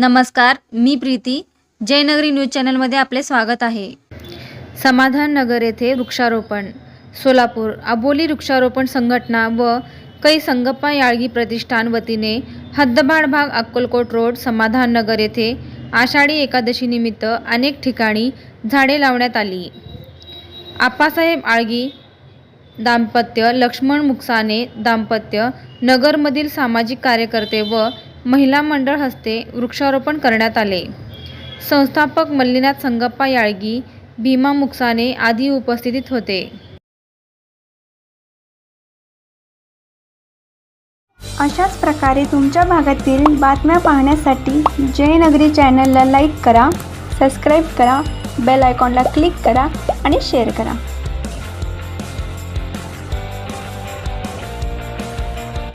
नमस्कार मी प्रीती. जयनगरी न्यूज चॅनलमध्ये आपले स्वागत आहे. समाधान नगर येथे वृक्षारोपण. सोलापूर अबोली वृक्षारोपण संघटना व कै संगप्पा याळगी प्रतिष्ठान वतीने हद्दबाड भाग अक्कलकोट रोड समाधान नगर येथे आषाढी एकादशीनिमित्त अनेक ठिकाणी झाडे लावण्यात आली. आप्पासाहेब आळगी दाम्पत्य लक्ष्मण मुक्साने दाम्पत्य नगरमधील सामाजिक कार्यकर्ते व महिला मंडळ हस्ते वृक्षारोपण करण्यात आले. संस्थापक मल्लीनाथ संगप्पा याळगी भीमा मुक्साने आदी उपस्थितीत होते. अशाच प्रकारे तुमच्या भागातील बातम्या पाहण्यासाठी जयनगरी चॅनलला लाईक करा सबस्क्राईब करा बेल आयकॉनला क्लिक करा आणि शेअर करा.